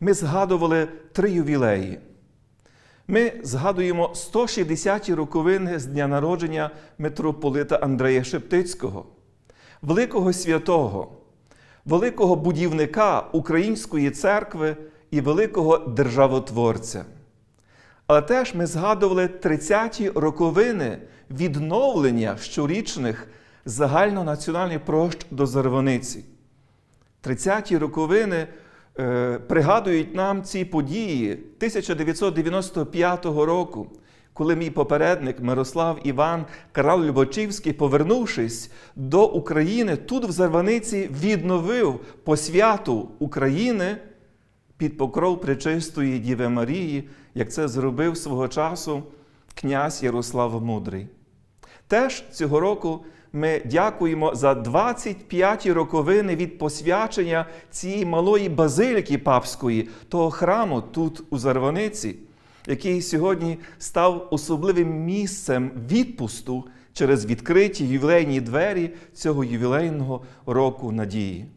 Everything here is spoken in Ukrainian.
Ми згадували три ювілеї. Ми згадуємо 160-ті роковини з дня народження митрополита Андрея Шептицького, великого святого, великого будівника Української церкви і великого державотворця. Але теж ми згадували 30-ті роковини відновлення щорічних загальнонаціональних прощ до Зарваниці. 30-ті роковини пригадують нам ці події 1995 року, коли мій попередник Мирослав Іван Карал Любочівський, повернувшись до України, тут в Зарваниці відновив посвяту України під покров Пречистої Діви Марії, як це зробив свого часу князь Ярослав Мудрий. Теж цього року ми дякуємо за 25 роковини від посвячення цієї малої базиліки папської, того храму тут у Зарваниці, який сьогодні став особливим місцем відпусту через відкриті ювілейні двері цього ювілейного року надії.